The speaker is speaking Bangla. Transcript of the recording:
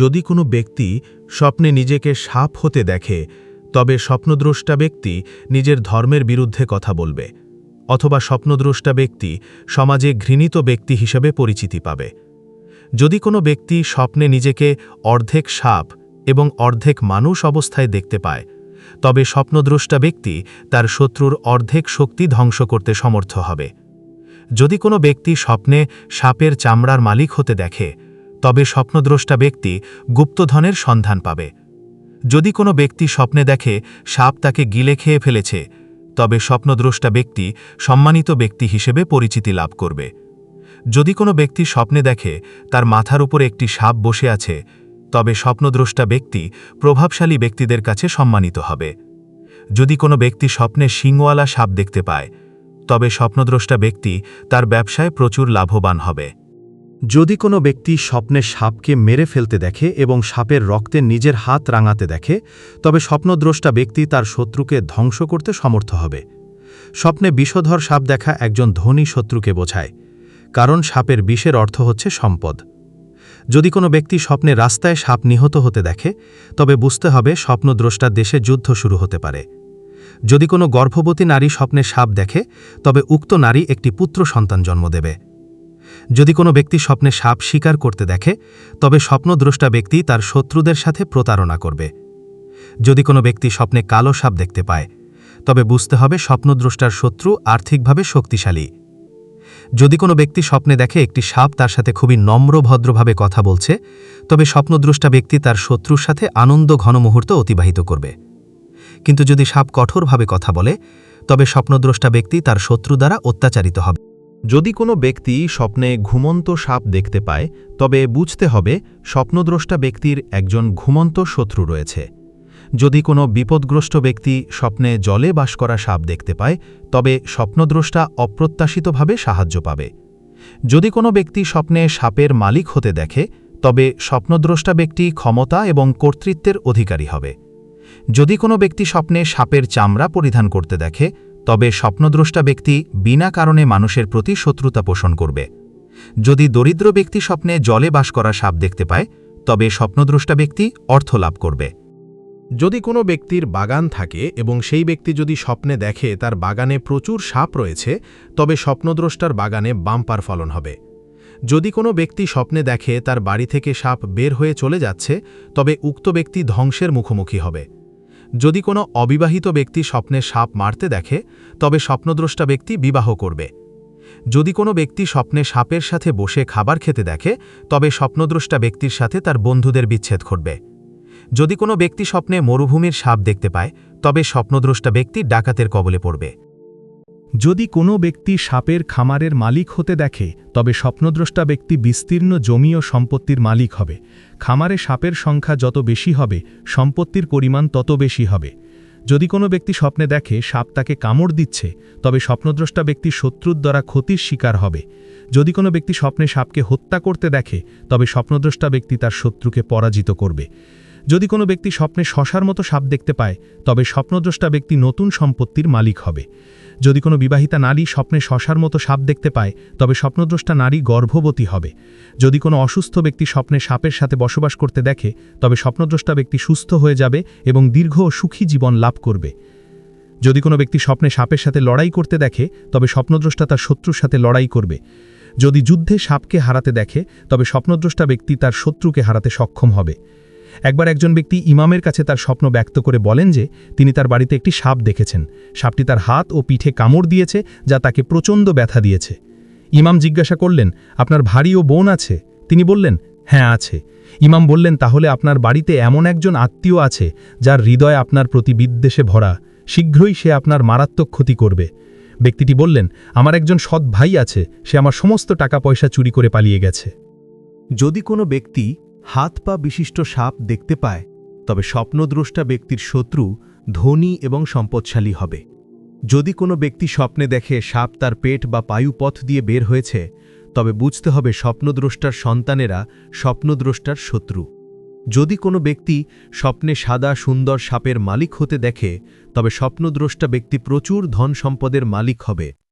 যদি কোনো ব্যক্তি স্বপ্নে নিজেকে সাপ হতে দেখে, তবে স্বপ্নদ্রষ্টা ব্যক্তি নিজের ধর্মের বিরুদ্ধে কথা বলবে, অথবা স্বপ্নদ্রষ্টা ব্যক্তি সমাজে ঘৃণিত ব্যক্তি হিসেবে পরিচিতি পাবে। যদি কোনো ব্যক্তি স্বপ্নে নিজেকে অর্ধেক সাপ এবং অর্ধেক মানুষ অবস্থায় দেখতে পায়, তবে স্বপ্নদ্রষ্টা ব্যক্তি তার শত্রুর অর্ধেক শক্তি ধ্বংস করতে সমর্থ হবে। যদি কোনো ব্যক্তি স্বপ্নে সাপের চামড়ার মালিক হতে দেখে তবে স্বপ্নদ্রষ্টা ব্যক্তি গুপ্তধনের সন্ধান পাবে। যদি কোনো ব্যক্তি স্বপ্নে দেখে, সাপ তাকে গিলে খেয়ে ফেলেছে, তবে স্বপ্নদ্রষ্টা ব্যক্তি সম্মানিত ব্যক্তি হিসেবে পরিচিতি লাভ করবে। যদি কোনো ব্যক্তি স্বপ্নে দেখে, তার মাথার উপরে একটি সাপ বসে আছে, তবে স্বপ্নদ্রষ্টা ব্যক্তি প্রভাবশালী ব্যক্তিদের কাছে সম্মানিত হবে। যদি কোনো ব্যক্তি স্বপ্নে শিংওয়ালা সাপ দেখতে পায়, তবে স্বপ্নদ্রষ্টা ব্যক্তি তার ব্যবসায় প্রচুর লাভবান হবে। যদি কোনো ব্যক্তি স্বপ্নে সাপকে মেরে ফেলতে দেখে এবং সাপের রক্তে নিজের হাত রাঙাতে দেখে, তবে স্বপ্নদ্রষ্টা ব্যক্তি তার শত্রুকে ধ্বংস করতে সমর্থ হবে। স্বপ্নে বিষধর সাপ দেখা একজন ধনী শত্রুকে বোঝায়, কারণ সাপের বিষের অর্থ হচ্ছে সম্পদ। যদি কোনো ব্যক্তি স্বপ্নে রাস্তায় সাপ নিহত হতে দেখে, তবে বুঝতে হবে স্বপ্নদ্রষ্টার দেশে যুদ্ধ শুরু হতে পারে। যদি কোনো গর্ভবতী নারী স্বপ্নে সাপ দেখে, তবে উক্ত নারী একটি পুত্র সন্তান জন্ম দেবে। যদি কোনো ব্যক্তি স্বপ্নে সাপ শিকার করতে দেখে, তবে স্বপ্নদ্রষ্টা ব্যক্তি তার শত্রুদের সাথে প্রতারণা করবে। যদি কোনো ব্যক্তি স্বপ্নে কালো সাপ দেখতে পায়, তবে বুঝতে হবে স্বপ্নদ্রষ্টার শত্রু আর্থিকভাবে শক্তিশালী। যদি কোনো ব্যক্তি স্বপ্নে দেখে একটি সাপ তার সাথে খুবই নম্র ভদ্রভাবে কথা বলছে, তবে স্বপ্নদ্রষ্টা ব্যক্তি তার শত্রুর সাথে আনন্দ ঘন মুহূর্ত অতিবাহিত করবে। কিন্তু যদি সাপ কঠোরভাবে কথা বলে, তবে স্বপ্নদ্রষ্টা ব্যক্তি তার শত্রু দ্বারা অত্যাচারিত হবে। যদি কোনো ব্যক্তি স্বপ্নে ঘুমন্ত সাপ দেখতে পায়, তবে বুঝতে হবে স্বপ্নদ্রষ্টা ব্যক্তির একজন ঘুমন্ত শত্রু রয়েছে। যদি কোনো বিপদগ্রস্ত ব্যক্তি স্বপ্নে জলে বাস করা সাপ দেখতে পায়, তবে স্বপ্নদ্রষ্টা অপ্রত্যাশিতভাবে সাহায্য পাবে। যদি কোনো ব্যক্তি স্বপ্নে সাপের মালিক হতে দেখে, তবে স্বপ্নদ্রষ্টা ব্যক্তি ক্ষমতা এবং কর্তৃত্বের অধিকারী হবে। যদি কোনো ব্যক্তি স্বপ্নে সাপের চামড়া পরিধান করতে দেখে তবে স্বপ্নদ্রষ্টা ব্যক্তি বিনা কারণে মানুষের প্রতি শত্রুতা পোষণ করবে। যদি দরিদ্র ব্যক্তি স্বপ্নে জলে বাস করা সাপ দেখতে পায়, তবে স্বপ্নদ্রষ্টা ব্যক্তি অর্থ লাভ করবে। যদি কোনো ব্যক্তির বাগান থাকে এবং সেই ব্যক্তি যদি স্বপ্নে দেখে তার বাগানে প্রচুর সাপ রয়েছে, তবে স্বপ্নদ্রষ্টার বাগানে বাম্পার ফলন হবে। যদি কোনো ব্যক্তি স্বপ্নে দেখে তার বাড়ি থেকে সাপ বের হয়ে চলে যাচ্ছে, তবে উক্ত ব্যক্তি ধ্বংসের মুখোমুখি হবে। যদি কোনো অবিবাহিত ব্যক্তি স্বপ্নে সাপ মারতে দেখে, তবে স্বপ্নদ্রষ্টা ব্যক্তি বিবাহ করবে। যদি কোনো ব্যক্তি স্বপ্নে সাপের সাথে বসে খাবার খেতে দেখে, তবে স্বপ্নদ্রষ্টা ব্যক্তির সাথে তার বন্ধুদের বিচ্ছেদ ঘটবে। যদি কোনো ব্যক্তি স্বপ্নে মরুভূমির সাপ দেখতে পায়, তবে স্বপ্নদ্রষ্টা ব্যক্তি ডাকাতের কবলে পড়বে। যদি কোনো ব্যক্তি সাপের খামারের মালিক হতে দেখে, তবে স্বপ্নদ্রষ্টা ব্যক্তি বিস্তীর্ণ জমি ও সম্পত্তির মালিক হবে। খামারে সাপের সংখ্যা যত বেশি হবে, সম্পত্তির পরিমাণ তত বেশি হবে। যদি কোনো ব্যক্তি স্বপ্নে দেখে সাপ তাকে কামড় দিচ্ছে, তবে স্বপ্নদ্রষ্টা ব্যক্তি শত্রুর দ্বারা ক্ষতির শিকার হবে। যদি কোনো ব্যক্তি স্বপ্নে সাপকে হত্যা করতে দেখে, তবে স্বপ্নদ্রষ্টা ব্যক্তি তার শত্রুকে পরাজিত করবে। যদি কোনো ব্যক্তি স্বপ্নে শশার মতো সাপ দেখতে পায়, তবে স্বপ্নদ্রষ্টা ব্যক্তি নতুন সম্পত্তির মালিক হবে। যদি কোনো বিবাহিতা নারী স্বপ্নে শশার মতো সাপ দেখতে পায়, তবে স্বপ্নদ্রষ্টা নারী গর্ভবতী হবে। যদি কোনো অসুস্থ ব্যক্তি স্বপ্নে সাপের সাথে বসবাস করতে দেখে, তবে স্বপ্নদ্রষ্টা ব্যক্তি সুস্থ হয়ে যাবে এবং দীর্ঘ ও সুখী জীবন লাভ করবে। যদি কোনো ব্যক্তি স্বপ্নে সাপের সাথে লড়াই করতে দেখে, তবে স্বপ্নদ্রষ্টা তার শত্রুর সাথে লড়াই করবে। যদি যুদ্ধে সাপকে হারাতে দেখে, তবে স্বপ্নদ্রষ্টা ব্যক্তি তার শত্রুকে হারাতে সক্ষম হবে। একবার একজন ব্যক্তি ইমামের কাছে তার স্বপ্ন ব্যক্ত করে বলেন যে তিনি তার বাড়িতে একটি সাপ দেখেছেন। সাপটি তার হাত ও পিঠে কামড় দিয়েছে, যা তাকে প্রচণ্ড ব্যথা দিয়েছে। ইমাম জিজ্ঞাসা করলেন, আপনার ভারী ও বোন আছে? তিনি বললেন হ্যাঁ আছে। ইমাম বললেন, তাহলে আপনার বাড়িতে এমন একজন আত্মীয় আছে, যার হৃদয় আপনার প্রতি বিদ্বেষে ভরা। শীঘ্রই সে আপনার মারাত্মক ক্ষতি করবে। ব্যক্তিটি বললেন, আমার একজন সৎ ভাই আছে, সে আমার সমস্ত টাকা পয়সা চুরি করে পালিয়ে গেছে। যদি কোনো ব্যক্তি হাত পা বিশিষ্ট সাপ দেখতে পায়, তবে স্বপ্নদ্রষ্টা ব্যক্তির শত্রু ধনী এবং সম্পদশালী হবে। যদি কোনো ব্যক্তি স্বপ্নে দেখে সাপ তার পেট বা পায়ুপথ দিয়ে বের হয়েছে, তবে বুঝতে হবে স্বপ্নদ্রষ্টার সন্তানেরা স্বপ্নদ্রষ্টার শত্রু। যদি কোনো ব্যক্তি স্বপ্নে সাদা সুন্দর সাপের মালিক হতে দেখে, তবে স্বপ্নদ্রষ্টা ব্যক্তি প্রচুর ধন সম্পদের মালিক হবে।